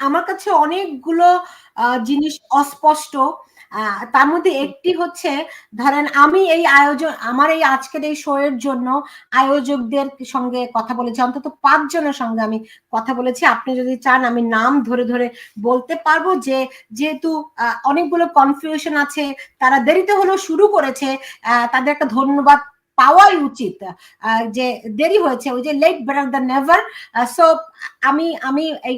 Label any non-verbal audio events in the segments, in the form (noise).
আমার কাছে অনেকগুলো জিনিস অস্পষ্ট। তার মধ্যে একটি হচ্ছে, ধরেন আমি এই আয়োজন, আমার এই আজকের এই শো এর জন্য আয়োজকদের সঙ্গে কথা বলেছি, অন্তত পাঁচজনের সঙ্গে আমি কথা বলেছি। আপনি যদি চান আমি নাম ধরে ধরে বলতে পারব যে, যেহেতু অনেকগুলো কনফিউশন আছে, তারা দেরিতে হলেও শুরু করেছে তাদের একটা ধন্যবাদ পাওয়াই উচিত যে দেরি হয়েছে, ওই যে late better the never so আমি আমি এই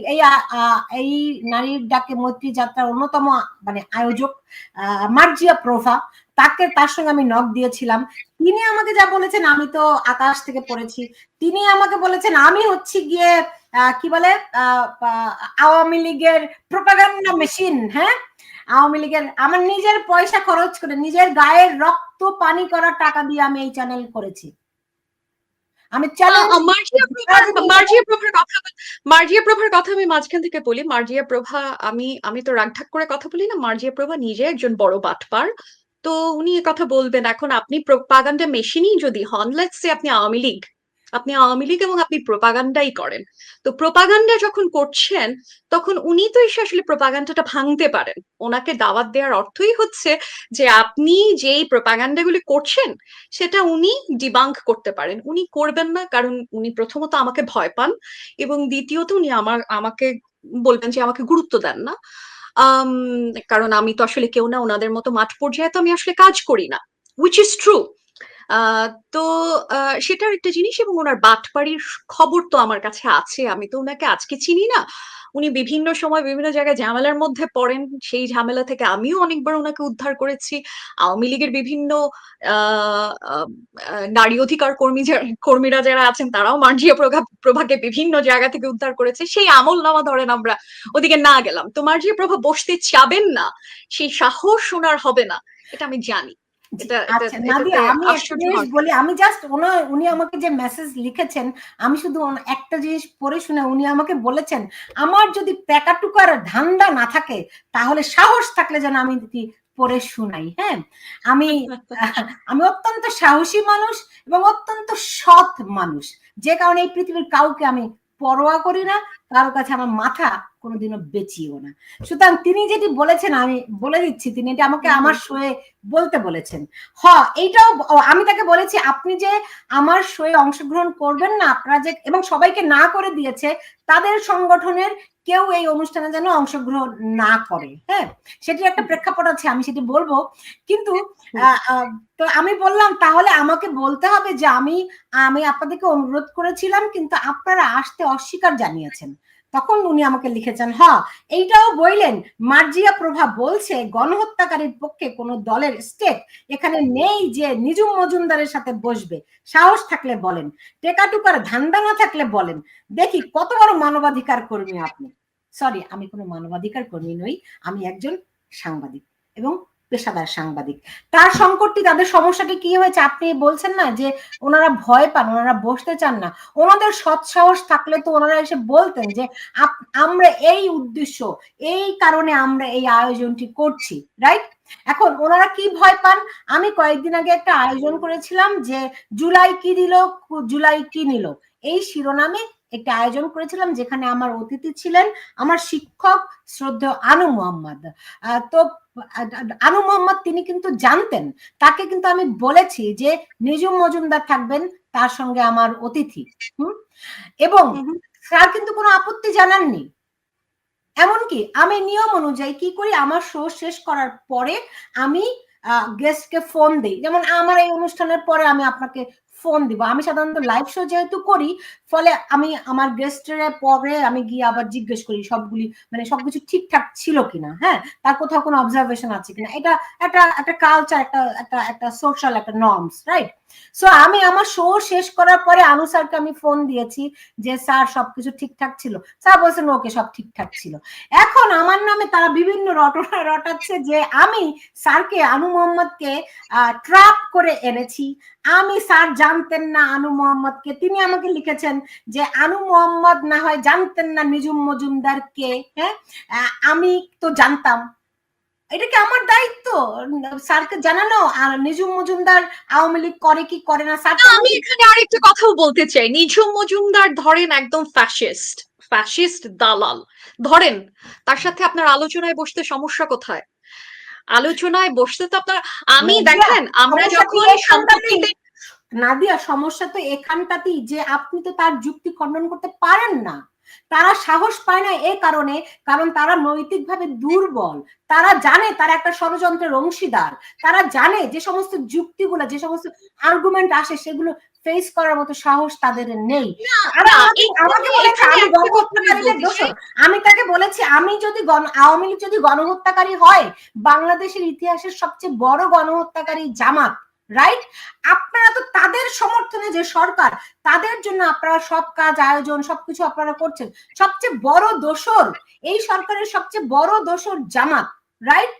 এই নারীর ডাকে মৈত্রী যাত্রার অন্যতম মানে আয়োজক মার্জিয়া প্রভা, তাকে, তার সঙ্গে আমি নখ দিয়েছিলাম। তিনি আমাকে যা বলেছেন, আমি তো আকাশ থেকে পড়েছি। তিনি আমাকে বলেছেন, আমি হচ্ছি গিয়ে কি বলে? আওয়ামী লীগের প্রোপাগান্ডা মেশিন হ্যাঁ? আওয়ামী লীগের আমার নিজের পয়সা খরচ করে নিজের গায়ের রক্ত পানি করার টাকা দিয়ে আমি এই চ্যানেল করেছি। আমি মার্জিয়া প্রভার কথা আমি মাঝখান থেকে বলি। মার্জিয়া প্রভা আমি আমি তো রাগঢাক করে কথা বলি না। মার্জিয়া প্রভা নিজে একজন বড় বাটপার। তো উনি কথা বলবেন এখন আপনি প্রপাগান্ডা মেশিনই যদি হন লেটস সে আপনি আওয়ামী লীগ আপনি আওয়ামী লীগ এবং আপনি প্রোপাগান্ডাই করেন। তো প্রোপাগান্ডা যখন করছেন, তখন উনি তো এসে আসলে প্রোপাগান্ডাটা ভাঙতে পারেন। ওনাকে দাওয়াত দেওয়ার অর্থই হচ্ছে যে, আপনি যেই প্রোপাগান্ডাগুলি করছেন, সেটা উনি ডিবাঙ্ক করতে পারেন। উনি করবেন না, কারণ উনি প্রথমত আমাকে ভয় পান এবং দ্বিতীয়ত উনি আমার, আমাকে বলবেন যে, আমাকে গুরুত্ব দেন না। কারণ আমি তো আসলে কেউ না, ওনাদের মতো মাঠ পর্যায়ে তো আমি আসলে কাজ করি না উইচ ইজ ট্রু তো সেটার একটা জিনিস এবং ওনার বাটপাড়ির খবর তো আমার কাছে আছে। আমি তো ওনাকে আজকে চিনি না। উনি বিভিন্ন সময় বিভিন্ন জায়গায় ঝামেলার মধ্যে পড়েন। সেই ঝামেলা থেকে আমিও অনেকবার ওনাকে উদ্ধার করেছি। আওয়ামী লীগের বিভিন্ন নারী অধিকার কর্মী কর্মীরা যারা আছেন, তারাও মার্জিয়া প্রভা প্রভাকে বিভিন্ন জায়গা থেকে উদ্ধার করেছে। সেই আমল নামা ধরেন আমরা, ওদিকে না গেলাম। তো মার্জিয়া প্রভা বসতে চাবেন না, সেই সাহস ওনার হবে না, এটা আমি জানি। বলি আমি জাস্ট উনি আমাকে যে মেসেজ লিখেছেন আমি শুধু একটা জিনিস পড়ে শুনে উনি আমাকে বলেছেন আমার যদি প্যাকাটুকার ধান্দা না থাকে তাহলে সাহস থাকলে যেন আমি পড়ে শুনাই। হ্যাঁ? আমি (laughs) আমি অত্যন্ত সাহসী মানুষ এবং অত্যন্ত সৎ মানুষ। যে কারণে এই পৃথিবীর কাউকে আমি পরোয়া করি না কারও কাছে আমার মাথা কোনোদিনও বেচিও না। সুতরাং তিনি যেটি বলেছেন আমি বলে দিচ্ছি তিনি এটা আমাকে আমার শোয়ে বলতে বলেছেন। হ এইটাও আমি তাকে বলেছি আপনি যে আমার শোয়ে অংশগ্রহণ করবেন না আপনারা যে এবং সবাইকে না করে দিয়েছে তাদের সংগঠনের কেউ এই অনুষ্ঠানে যেন অংশগ্রহণ না করে হ্যাঁ? সেটির একটা প্রেক্ষাপট আছে আমি সেটি বলব। কিন্তু তো আমি বললাম তাহলে আমাকে বলতে হবে যে আমি আমি আপনাদেরকে অনুরোধ করেছিলাম কিন্তু আপনারা আসতে অস্বীকার জানিয়েছেন। তখন উনি আমাকে লিখেছেন, হ, এইটাও বললেন মার্জিয়া প্রভা বলছে, গণহত্যাকারীর পক্ষে কোন দলের স্টেট এখানে নেই যে নিজুম মজুমদারের সাথে বসবে। সাহস থাকলে বলেন, টেকাটুকার ধান্দা না থাকলে বলেন। দেখি কত বড় মানবাধিকার কর্মী আপনি। সরি, আমি কোনো মানবাধিকার কর্মী নই, আমি একজন সাংবাদিক। এবং পেশাদার সাংবাদিক। তার সংকটটি, তাদের সমস্যাটি কি হয়েছে আপনি বলছেন না যে ওনারা ভয় পান, ওনারা বসতে চান না। ওনাদের সৎসাহস থাকলে তো ওনারা এসে বলতেন যে আমরা এই উদ্দেশ্য, এই কারণে আমরা এই আয়োজনটি করছি রাইট এখন ওনারা কি ভয় পান? আমি কয়েকদিন আগে একটা আয়োজন করেছিলাম যে, জুলাই কি দিল? জুলাই কি নিল? এই শিরোনামে একটি আয়োজন করেছিলাম যেখানে আমার অতিথি ছিলেন আমার শিক্ষক শ্রদ্ধেয় আনু মোহাম্মদ। তো আনু মোহাম্মদ তিনি কিন্তু জানতেন তাকে কিন্তু আমি বলেছি যে নিজুম মজুমদার থাকবেন তার সঙ্গে আমার অতিথি। হুম? এবং স্যার কিন্তু কোনো আপত্তি জানাননি। এমনকি আমি নিয়ম অনুযায়ী কি করি আমার শো শেষ করার পরে আমি গেস্টকে ফোন দিই। যেমন আমার এই অনুষ্ঠানের পরে আমি আপনাকে ফোন দিব। আমি সাধারণত লাইভ শো যেহেতু করি, ফলে আমি আমার গেস্টের পরে আমি গিয়ে আবার জিজ্ঞেস করি সবগুলি মানে সবকিছু ঠিকঠাক ছিল কিনা হ্যাঁ? তার কোথাও কোনো অবজারভেশন আছে কিনা? এটা একটা একটা কালচার একটা একটা একটা সোশ্যাল একটা নর্মস রাইট সো আমি আমার শো শেষ করার পরে আনু স্যারকে আমি ফোন দিয়েছি যে, স্যার, সবকিছু ঠিকঠাক ছিল? স্যার বলছেন, ওকে, সব ঠিকঠাক ছিল। এখন আমার নামে তারা বিভিন্ন রটনা রটাচ্ছে যে, আমি স্যারকে, আনু মোহাম্মদকে ট্রাপ করে এনেছি। আমি স্যার জানতেন না আনু মোহাম্মদকে। তিনি আমাকে লিখেছেন যে, আনু মোহাম্মদ না হয় জানতেন না নিজুম মজুমদার কে হ্যাঁ? আমি তো জানতাম। এটা কি আমার দায়িত্ব? স্যারকে জানানো? আর নিজুম মজুমদার আওয়ামী লীগ করে কি করে না? স্যার আমি এখানে আরেকটা কথাও বলতে চাই। নিজুম মজুমদার ধরেন একদম ফ্যাসিস্ট ফ্যাসিস্ট দালাল। ধরেন, তার সাথে আপনার আলোচনায় বসতে সমস্যা কোথায়? আলোচনায় বসতে তো আপনার আমি দেখেন আমরা যখন সম্পত্তিতে নাদিয়া সমস্যা তো এখানটাতেই যে আপনি তো তার যুক্তি খণ্ডন করতে পারেন না। তারা সাহস পায় না এই কারণে কারণ তারা নৈতিকভাবে দুর্বল। তারা জানে তারা একটা ষড়যন্ত্রের অংশীদার। তারা জানে যে সমস্ত যুক্তিগুলো যে সমস্ত আর্গুমেন্ট আসে সেগুলো ফেস করার মতো সাহস তাদের নেই আর না, আমাকে- এখানে- আমাকে বলেছে এখানে আমি একটা কথা আমি গণহত্যাকারীদের বলতে দোষর। চাই। আমি তাকে বলেছি আমি যদি আওয়ামী লীগ যদি গণহত্যাকারী হয় বাংলাদেশের ইতিহাসের সবচেয়ে বড় গণহত্যাকারী জামাত রাইট আপনারা তো তাদের সমর্থনে যে সরকার তাদের জন্য আপনারা সব কাজ আয়োজন সবকিছু আপনারা করছেন সবচেয়ে বড় দোষর এই সরকারের সবচেয়ে বড় দোষর জামাত রাইট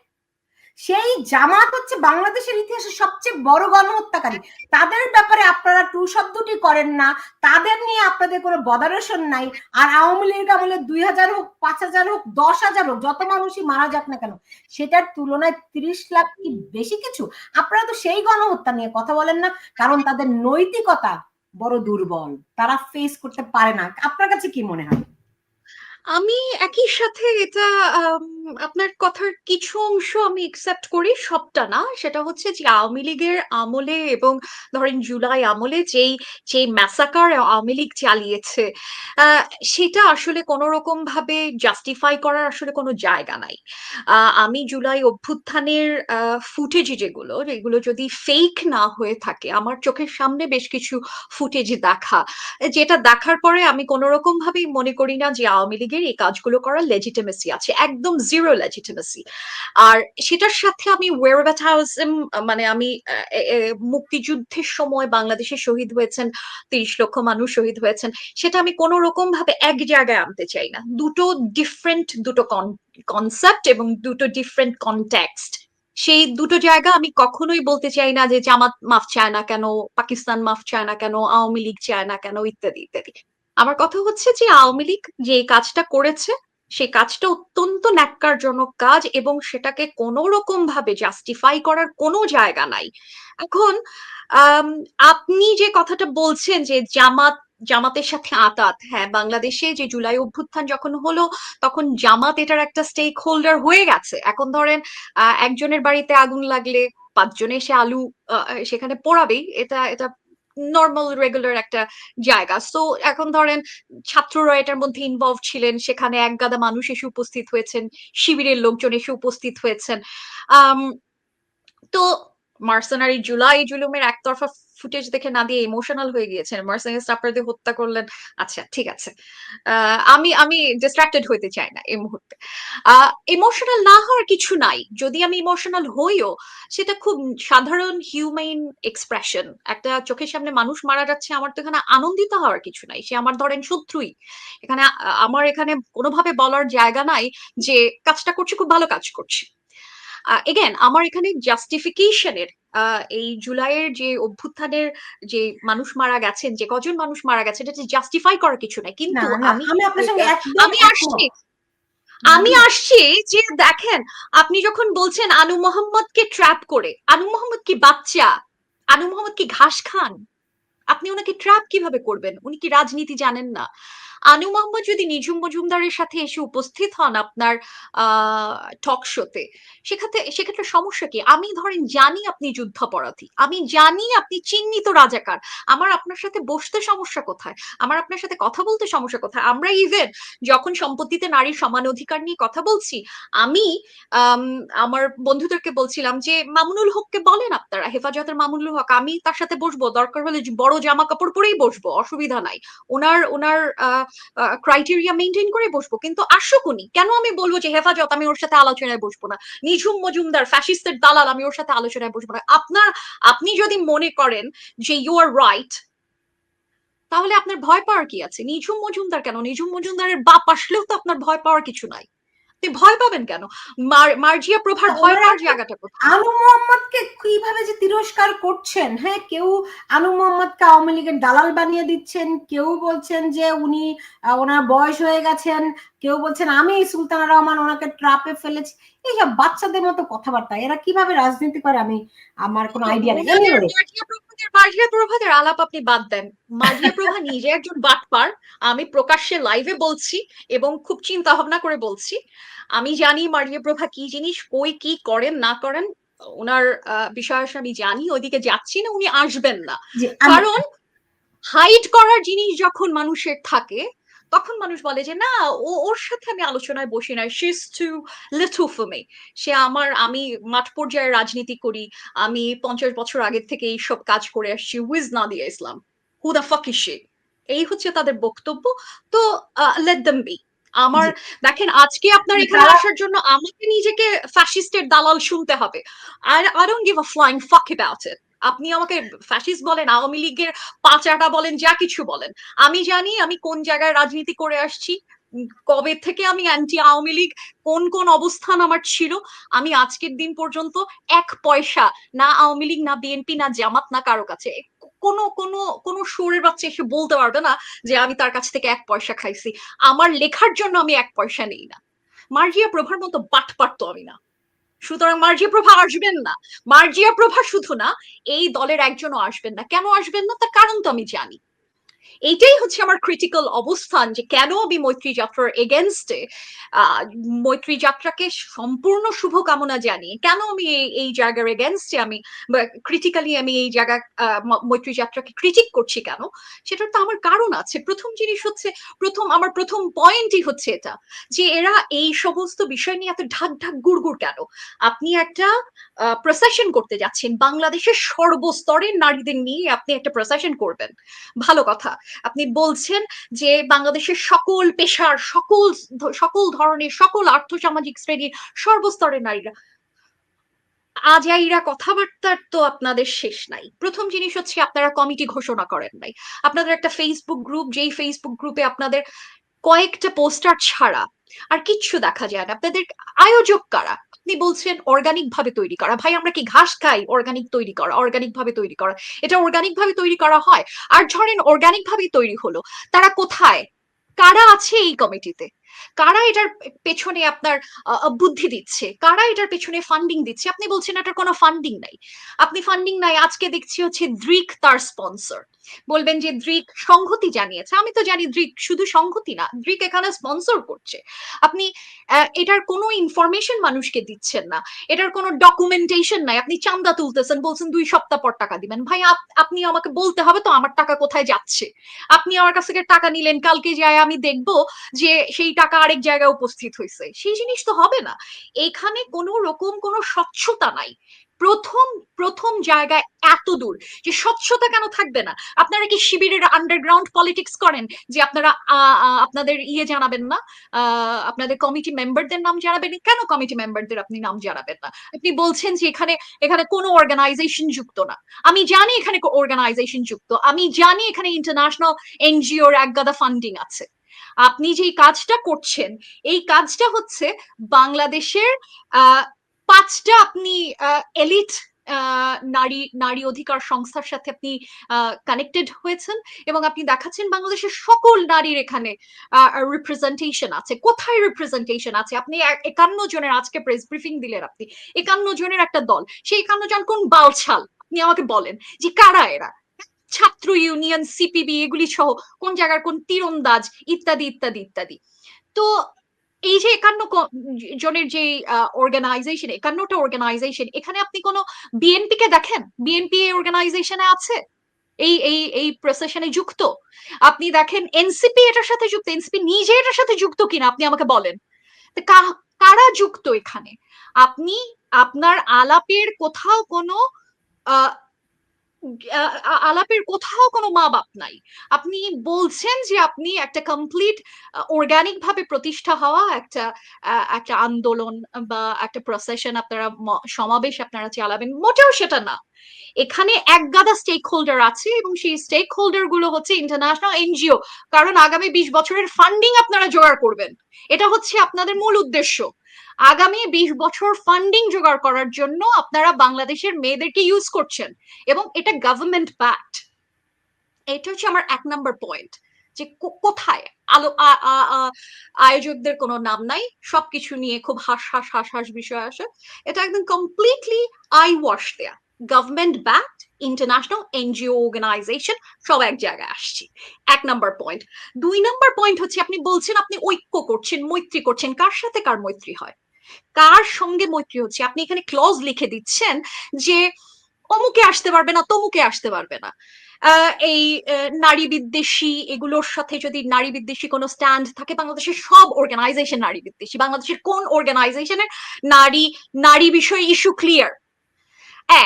সেই জামাত হচ্ছে বাংলাদেশের ইতিহাসে সবচেয়ে বড় গণহত্যাকারী। তাদের ব্যাপারে আপনারা টু শব্দটি করেন না। তাদের নিয়ে আপনাদের কোনো বদারেশন নাই। আর আওয়ামী লীগ আমলে দুই হাজার হোক, পাঁচ হাজার হোক, দশ হাজার হোক, যত মানুষই মারা যাক না কেন, সেটার তুলনায় তিরিশ লাখ কি বেশি কিছু? আপনারা তো সেই গণহত্যা নিয়ে কথা বলেন না, কারণ তাদের নৈতিকতা বড় দুর্বল। তারা ফেস করতে পারে না। আপনার কাছে কি মনে হয়? আমি একই সাথে এটা আপনার কথার কিছু অংশ আমি একসেপ্ট করি, সবটা না। সেটা হচ্ছে যে আওয়ামী লীগের আমলে এবং ধরেন জুলাই আমলে যেই যেই ম্যাসাকার আওয়ামী লীগ চালিয়েছে সেটা আসলে কোনো রকম ভাবে জাস্টিফাই করার আসলে কোনো জায়গা নাই। আমি জুলাই অভ্যুত্থানের ফুটেজ যেগুলো এগুলো যদি ফেক না হয়ে থাকে, আমার চোখের সামনে বেশ কিছু ফুটেজ দেখা। যেটা দেখার পরে আমি কোনো রকম ভাবেই মনে করি না যে আওয়ামী লীগের এই কাজগুলো করার লেজিটিমেসি আছে, একদম জিরো লেজিটিমেসি আর সেটার সাথে আমি ওয়েরব্যাটাউজম মানে আমি মুক্তিযুদ্ধের সময় বাংলাদেশে শহীদ হয়েছেন, তিরিশ লক্ষ মানুষ শহীদ হয়েছেন, সেটা আমি কোনো রকম ভাবে এক জায়গায় আনতে চাই না। দুটো ডিফারেন্ট দুটো কনসেপ্ট এবং দুটো ডিফারেন্ট কনটেক্সট সেই দুটো জায়গা আমি কখনোই বলতে চাই না যে জামাত মাফ চায় না কেন, পাকিস্তান মাফ চায় না কেন, আওয়ামী লীগ চায় না কেন, ইত্যাদি ইত্যাদি। আমার কথা হচ্ছে যে আওয়ামী লীগ যে কাজটা করেছে সেই কাজটা অত্যন্ত ন্যাক্কারজনক কাজ এবং সেটাকে কোনো রকম ভাবে জাস্টিফাই করার কোনো জায়গা নাই। এখন আপনি যে কথাটা বলছেন যে জামাত, জামাতের সাথে আতাত হ্যাঁ বাংলাদেশে যে জুলাই অভ্যুত্থান যখন হলো, তখন জামাত এটার একটা স্টেক হোল্ডার হয়ে গেছে। এখন ধরেন একজনের বাড়িতে আগুন লাগলে পাঁচজনে সে আলু সেখানে পোড়াবেই, এটা এটা নর্মাল রেগুলার একটা জায়গা। সো এখন ধরেন ছাত্ররা এটার মধ্যে ইনভলভ ছিলেন, সেখানে এক গাদা মানুষ এসে উপস্থিত হয়েছেন, শিবিরের লোকজন এসে উপস্থিত হয়েছেন। তো মার্সেনারি জুলাই জুলুমের একতরফা ফুটেজ দেখে না দিয়ে ইমোশনাল হয়ে গিয়েছেন। মার্সেনারি আপনাদের হত্যা করলেন। আচ্ছা ঠিক আছে। আমি আমি ডিস্ট্রাক্টেড হইতে চাই না এই মুহূর্তে। ইমোশনাল না হওয়ার কিছু নাই। যদি আমি ইমোশনাল হইও, সেটা খুব সাধারণ হিউম্যান এক্সপ্রেশন একটা চোখের সামনে মানুষ মারা যাচ্ছে, আমার তো এখানে আনন্দিত হওয়ার কিছু নাই। সে আমার ধরেন শত্রুই। এখানে আমার এখানে কোনোভাবে বলার জায়গা নাই যে, কাজটা করছে, খুব ভালো কাজ করছে। এগেন আমার এখানে জাস্টিফিকেশনের এই জুলাইয়ের যে অভ্যুত্থানের যে মানুষ মারা গেছেন যে কজন মানুষ মারা গেছেন এটা জাস্টিফাই করার কিছু নাই। কিন্তু আমি। আসছি। আমি আসছি যে দেখেন আপনি যখন বলছেন আনু মোহাম্মদকে ট্র্যাপ করে আনু মোহাম্মদ কি বাচ্চা? আনু মোহাম্মদ কি ঘাস খান? আপনি ওনাকে ট্র্যাপ কীভাবে করবেন? উনি কি রাজনীতি জানেন না? আনু মোহাম্মদ যদি নিঝুম মজুমদারের সাথে এসে উপস্থিত হন আপনার টক শোতে সেক্ষেত্রে সেক্ষেত্রে সমস্যা কি? আমি ধরেন জানি আপনি যুদ্ধাপরাধী। আমি জানি আপনি চিহ্নিত রাজাকার। আমার আপনার সাথে বসতে সমস্যা কোথায়? আমার আপনার সাথে কথা বলতে সমস্যা কোথায়? আমরা ইভেন যখন সম্পত্তিতে নারীর সমান অধিকার নিয়ে কথা বলছি আমি আম, আমার বন্ধুদেরকে বলছিলাম যে মামুনুল হককে বলেন আপনারা হেফাজতের মামুনুল হক আমি তার সাথে বসবো। দরকার হলে বড় জামা কাপড় পরেই বসবো অসুবিধা নাই। ওনার ওনার ক্রাইটেরিয়া মেনটেন করে বসবো। কিন্তু আসুক উনি, কেন আমি বলব যে, হেফাজত, আমি ওর সাথে আলোচনায় বসবো না? নিঝুম মজুমদার ফ্যাসিস্টের দালাল, আমি ওর সাথে আলোচনায় বসবো না। আপনার, আপনি যদি মনে করেন যে ইউ আর রাইট তাহলে আপনার ভয় পাওয়ার কি আছে? নিঝুম মজুমদার কেন? নিঝুম মজুমদারের বাপ আসলেও তো আপনার ভয় পাওয়ার কিছু নাই। ভয় পাবেন কেন? মার্জিয়া প্রভার ভয় পাওয়ার জায়গাটা কোথায় আনু মোহাম্মদকে কীভাবে যে তিরস্কার করছেন হ্যাঁ? কেউ আনু মোহাম্মদকে আওয়ামী লীগের দালাল বানিয়ে দিচ্ছেন কেউ বলছেন যে উনি ওনার বয়স হয়ে গেছেন কেউ বলছেন আমি সুলতানা রহমান ওনাকে ট্রাপে ফেলেছি। এইসব বাচ্চাদের মতো কথাবার্তা। এরা কীভাবে রাজনীতি করে আমি আমার কোনো আইডিয়া নেই। ওনাদের প্রভাদের প্রভাতের আলাপ আপনি বাদ দেন। মাঝিয়া প্রভা নিজে একজন বাটপার আমি প্রকাশ্যে লাইভে বলছি এবং খুব চিন্তা ভাবনা করে বলছি। আমি জানি মারিয়া প্রভা কি জিনিস কই কি করেন না করেন ওনার আহ, বিষয় আমি জানি ওইদিকে যাচ্ছি না উনি আসবেন না। কারণ হাইড করার জিনিস যখন মানুষের থাকে তখন মানুষ বলে যে না ও ওর সাথে আমি আলোচনায় বসি না she is too little for me সে আমার আমি মাঠ পর্যায়ে রাজনীতি করি। আমি পঞ্চাশ বছর আগের থেকে এইসব কাজ করে আসছি। With Nadia Islam who the fuck is she এই হচ্ছে তাদের বক্তব্য। তো লেট দেম বি আমার দেখেন আজকে আপনার এখানে আসার জন্য আমাকে নিজেকে ফ্যাসিস্টের দালাল শুনতে হবে। আর I don't give a flying fuck about it আপনি আমাকে ফ্যাসিস্ট বলেন, আওয়ামী লীগের পাঁচাটা বলেন, যা কিছু বলেন। আমি জানি আমি কোন জায়গায় রাজনীতি করে আসছি, কবে থেকে আমি অ্যান্টি আওয়ামী লীগ, কোন কোন অবস্থান আমার ছিল, আমি আজকের দিন পর্যন্ত এক পয়সা না আওয়ামী লীগ, না বিএনপি, না জামাত, না কারও কাছে, কোনো কোনো কোনো সুরের বাচ্চা এসে বলতে পারবে না যে আমি তার কাছ থেকে এক পয়সা খাইছি। আমার লেখার জন্য আমি এক পয়সা নেই না। মার্জিয়া প্রভার মতো বাট পারতো আমি না। সুতরাং মার্জিয়া প্রভা আসবেন না। মার্জিয়া প্রভা শুধু না, এই দলের একজনও আসবেন না। কেন আসবেন না? তার কারণ তো আমি জানি। এইটাই হচ্ছে আমার ক্রিটিক্যাল অবস্থান যে কেন আমি মৈত্রী যাত্রার এগেনস্টে মৈত্রী যাত্রাকে সম্পূর্ণ শুভকামনা জানিয়ে কেন আমি এই- জায়গার এগেনস্টে আমি ক্রিটিক্যালি আমি এই জায়গা মৈত্রী যাত্রাকে ক্রিটিক করছি কেন? সেটার তো আমার কারণ আছে। প্রথম জিনিস হচ্ছে, প্রথম, আমার প্রথম পয়েন্টই হচ্ছে এটা যে এরা এই সমস্ত বিষয় নিয়ে এত ঢাক ঢাক গুড়গুড় কেন? আপনি একটা প্রসেশন করতে যাচ্ছেন। বাংলাদেশের সর্বস্তরের নারীদের নিয়ে আপনি একটা প্রসেশন করবেন। ভালো কথা। আপনি বলছেন যে বাংলাদেশের সকল পেশার, সকল সকল ধরনের, সকল আর্থ সামাজিক শ্রেণির সর্বস্তরের নারীরা আজ আজাইরা কথাবার্তার তো আপনাদের শেষ নাই। প্রথম জিনিস হচ্ছে আপনারা কমিটি ঘোষণা করেন নাই। আপনাদের একটা ফেসবুক গ্রুপ যেই ফেসবুক গ্রুপে আপনাদের কয়েকটা পোস্টার ছাড়া আর কিচ্ছু দেখা যায় না। আপনাদের আয়োজক কারা? আপনি বলছেন অর্গানিক ভাবে তৈরি করা। ভাই, আমরা কি ঘাস খাই? অর্গানিক তৈরি করা অর্গানিক ভাবে তৈরি করা। এটা অর্গানিক ভাবে তৈরি করা হয়? আর ধরেন অর্গানিক ভাবে তৈরি হলো, তারা কোথায়? কারা আছে এই কমিটিতে কারা এটার পেছনে আপনার বুদ্ধি দিচ্ছে? কারা এটার পেছনে ফান্ডিং দিচ্ছে? আপনি বলছেন এটার কোনো ফান্ডিং নাই। আপনি ফান্ডিং নাই, আজকে দেখছি হচ্ছে দ্রিক তার স্পন্সর বলবেন যে দ্রিক সংহতি জানিয়েছে। আমি তো জানি দ্রিক শুধু সংহতি না, দ্রিক এখানে স্পন্সর করছে। আপনি এটার কোনো ইনফরমেশন মানুষকে দিচ্ছেন না। এটার কোনো ডকুমেন্টেশন নাই। আপনি চান্দা তুলতেছেন, বলছেন দুই সপ্তাহ পর টাকা দিবেন। ভাই আপনি আমাকে বলতে হবে তো আমার টাকা কোথায় যাচ্ছে? আপনি আমার কাছ থেকে টাকা নিলেন, কালকে যায় আমি দেখব যে সেই টাকা আরেক জায়গায় উপস্থিত হয়েছে সেই জিনিস তো হবে না। এখানে কোনো রকম কোনো স্বচ্ছতা নাই। প্রথম প্রথম জায়গায় এত দূর যে স্বচ্ছতা কেন থাকবে না? আপনারা কি শিবিরের আন্ডারগ্রাউন্ড পলিটিক্স করেন? যে আপনারা আপনাদের ইয়ে জানাবেন না? আপনাদের কমিটি মেম্বারদের নাম জানাবেন? কেন কমিটি মেম্বারদের আপনি নাম জানাবেন না? আপনি বলছেন যে এখানে এখানে কোনো অর্গানাইজেশন যুক্ত না। আমি জানি এখানে অর্গানাইজেশন যুক্ত। আমি জানি এখানে ইন্টারন্যাশনাল এনজিওর একগাদা ফান্ডিং আছে। আপনি যে কাজটা করছেন, এই কাজটা হচ্ছে বাংলাদেশের পাঁচটা আপনি এলিট নারী নারী অধিকার সংস্থার সাথে আপনি কানেক্টেড হয়েছেন এবং আপনি দেখাচ্ছেন বাংলাদেশের সকল নারীর এখানে রিপ্রেজেন্টেশন আছে। কোথায় রিপ্রেজেন্টেশন আছে? আপনি একান্ন জনের আজকে প্রেস ব্রিফিং দিলেন আপনি। একান্ন জনের একটা দল। সেই একান্ন জন কোন বালছাল? আপনি আমাকে বলেন যে কারা এরা? ছাত্র ইউনিয়ন সিপিবি এগুলি সহ কোন জায়গার কোন তীরন্দাজ, ইত্যাদি ইত্যাদি ইত্যাদি। তো এই যে একান্ন জনের যে অর্গানাইজেশন একান্নটা অর্গানাইজেশন এখানে আপনি কোনো বিএনপি কে দেখেন? বিএনপি অর্গানাইজেশনে আছে? এই এই এই প্রসেশনে যুক্ত? আপনি দেখেন এনসিপি এটার সাথে যুক্ত এনসিপি নিজে এটার সাথে যুক্ত কিনা, আপনি আমাকে বলেন। কারা যুক্ত এখানে? আপনি আপনার আলাপের কোথাও কোনো আলাপের কোথাও কোনো মা বাপ নাই। আপনি বলছেন যে আপনি একটা কমপ্লিট অর্গানিক ভাবে প্রতিষ্ঠা হওয়া একটা একটা আন্দোলন বা একটা প্রসেশন আপনারা সমাবেশ আপনারা চালাবেন, মোটেও সেটা না। এখানে এক গাদা স্টেক হোল্ডার আছে এবং সেই স্টেক হোল্ডারগুলো হচ্ছে ইন্টারন্যাশনাল এনজিও কারণ আগামী বিশ বছরের ফান্ডিং আপনারা জোগাড় করবেন। এটা হচ্ছে আপনাদের মূল উদ্দেশ্য। আগামী বিশ বছর ফান্ডিং জোগাড় করার জন্য আপনারা বাংলাদেশের মেয়েদেরকে ইউজ করছেন এবং এটা গভর্নমেন্ট ব্যাট এটা হচ্ছে আমার এক নম্বর পয়েন্ট যে কোথায়? আলো আয়োজকদের কোনো নাম নাই, সবকিছু নিয়ে খুব হাস হাস হাস হাস বিষয় আসে। এটা একদম কমপ্লিটলি আই ওয়াশ দেয়া। Government backed international NGO organisation সব এক জায়গায় আসছি। এক নাম্বার পয়েন্ট দুই নাম্বার পয়েন্ট হচ্ছে আপনি বলছেন আপনি ঐক্য করছেন, মৈত্রী করছেন। কার সাথে কার মৈত্রী হয়? কার সঙ্গে মৈত্রী হচ্ছে? আপনি এখানে ক্লজ লিখে দিচ্ছেন যে অমুকে আসতে পারবে না, তমুকে আসতে পারবে না। এই নারী বিদ্বেষী এগুলোর সাথে যদি নারী বিদ্বেষী কোনো স্ট্যান্ড থাকে, বাংলাদেশের সব অর্গানাইজেশন নারী বিদ্বেষী। বাংলাদেশের কোন অর্গানাইজেশনের নারী নারী বিষয়ে ইস্যু ক্লিয়ার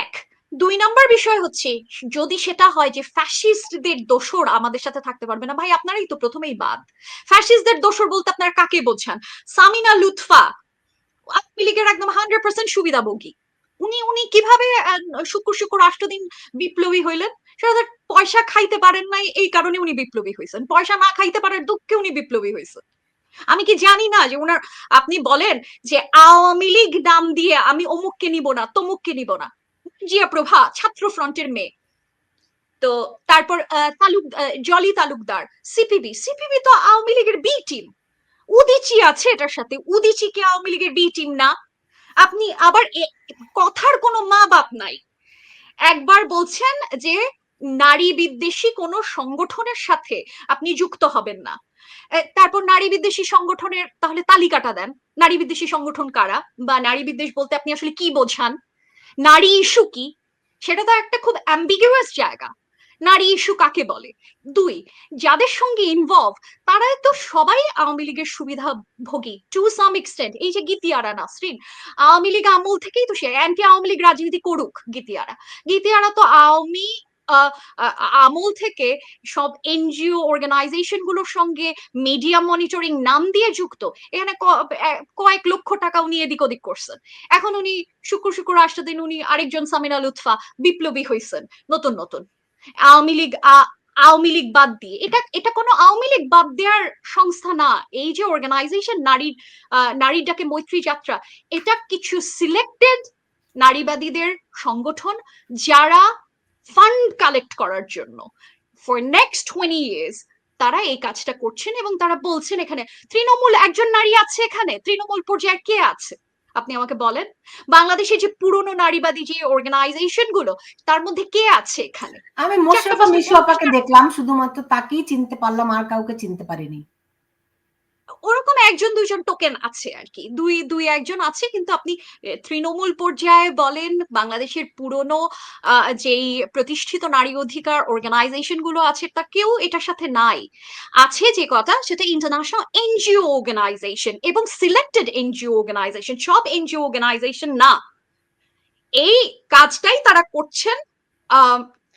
এক দুই নম্বর বিষয় হচ্ছে, যদি সেটা হয় যে ফ্যাসিস্টদের দোসর আমাদের সাথে থাকতে পারবে না, ভাই আপনারাই তো প্রথমেই বাদ। ফ্যাসিস্টদের দোসর বলতে আপনারা কাকে বোঝান? সামিনা লুৎফা, আওয়ামী লীগের একদম হান্ড্রেড পার্সেন্ট সুবিধাভোগী। উনি উনি কীভাবে শুক্র শুক্র আষ্ট বিপ্লবী হইলেন? সেটা পয়সা খাইতে পারেন নাই, এই কারণে উনি বিপ্লবী হয়েছেন পয়সা না খাইতে পারার দুঃখে উনি বিপ্লবী হয়েছেন আমি কি জানি না যে ওনার আপনি বলেন যে আওয়ামী লীগ নাম দিয়ে আমি অমুককে নিব না, তমুককে নিব না। জিয়া প্রভা, ছাত্র ফ্রন্টের মেয়ে। তো তারপর তালুক জলি তালুকদার, সিপিবি। সিপিবি তো আওয়ামী লীগের বি টিম উদিচি আছে এটার সাথে। উদিচি কি আওয়ামী লীগের বি টিম না? আপনি আবার কথার কোনো মা বাপ নাই। একবার বলছেন যে নারী বিদ্বেষী কোন সংগঠনের সাথে আপনি যুক্ত হবেন না। তারপর নারী বিদ্বেষী সংগঠনের তাহলে তালিকাটা দেন। নারী বিদ্বেষী সংগঠন কারা? বা নারী বিদ্বেষ বলতে আপনি আসলে কি বোঝান? নারী ইস্যু কি? সেটা তো একটা খুব অ্যাম্বিগুয়াস জায়গা। নারী ইস্যু কাকে বলে? দুই, যাদের সঙ্গে ইনভলভ তারা তো সবাই আওয়ামী লীগের সুবিধা ভোগী টু সাম এক্সটেন্ট এই যে গীতিয়ারা, নাসরিন, আওয়ামী লীগ আমল থেকেই তো সে অ্যান্টি আওয়ামী লীগ রাজনীতি করুক গীতিয়ারা। গীতিয়ারা তো আওয়ামী আমল থেকে সব এনজিও অর্গানাইজেশনগুলোর সঙ্গে মিডিয়া মনিটরিং নাম দিয়ে যুক্ত। এখানে কয়েক লক্ষ টাকা উনি এদিক ওদিক করছেন। এখন উনি শুক্র শুক্র রাষ্ট্র দিন উনি আরেকজন সামিনা লুৎফা বিপ্লবী হয়েছেন নতুন নতুন। আওয়ামী লীগ আওয়ামী লীগ বাদ দিয়ে। এটা এটা কোনো আওয়ামী লীগ বাদ দেওয়ার সংস্থা না। এই যে অর্গানাইজেশন নারীর নারীর ডাকে মৈত্রী যাত্রা, এটা কিছু সিলেক্টেড নারীবাদীদের সংগঠন যারা ফান্ড কালেক্ট করার জন্য। ফর নেক্সট টোয়েন্টি ইয়ার্স তারা এই কাজটা করছেন এবং তারা বলছেন এখানে তৃণমূল একজন নারী আছে এখানে? তৃণমূল পর্যায়ে কে আছে? আপনি আমাকে বলেন। বাংলাদেশে যে পুরনো নারীবাদী যে অর্গানাইজেশনগুলো তার মধ্যে কে আছে এখানে? আমি মোশারফা মিশু আপাকে দেখলাম শুধুমাত্র তাকেই চিনতে পারলাম আর কাউকে চিনতে পারিনি। একজন, দুইজন টোকেন আছে আর কি দুই দুই একজন আছে, কিন্তু আপনি তৃণমূল পর্যায়ে বলেন, বাংলাদেশের পুরনো যেই প্রতিষ্ঠিত নারী অধিকার অর্গানাইজেশনগুলো আছে, তা কেউ এটার সাথে নাই। আছে যে কথা সেটা ইন্টারন্যাশনাল এনজিও অর্গানাইজেশন এবং সিলেক্টেড এনজিও অর্গানাইজেশন সব এনজিও অর্গানাইজেশন না। এই কাজটাই তারা করছেন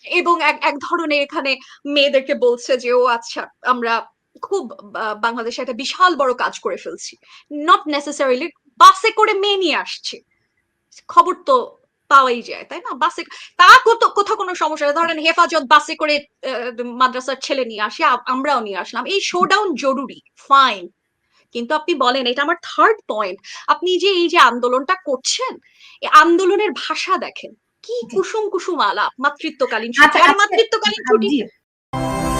এবং এক ধরনের এখানে মেয়েদেরকে বলছে যে, ও আচ্ছা আমরা খুব বাংলাদেশে একটা বিশাল বড় কাজ করে ফেলছি। নট নেসেসারিলি বাসে করে মেয়ে নিয়ে আসছে। খবর তো পাওয়াই যায় তাই না? বাসে তা কোথাও কোনো সমস্যা নেই। ধরেন হেফাজত বাসে করে মাদ্রাসার ছেলে নিয়ে আসে আমরাও নিয়ে আসলাম। এই শোডাউন জরুরি ফাইন কিন্তু আপনি বলেন এটা আমার থার্ড পয়েন্ট আপনি যে এই যে আন্দোলনটা করছেন এই আন্দোলনের ভাষা দেখেন। কি কুসুম কুসুম আলাপ মাতৃত্বকালীন আচ্ছা, আজকে- মাতৃত্বকালীন ছুটি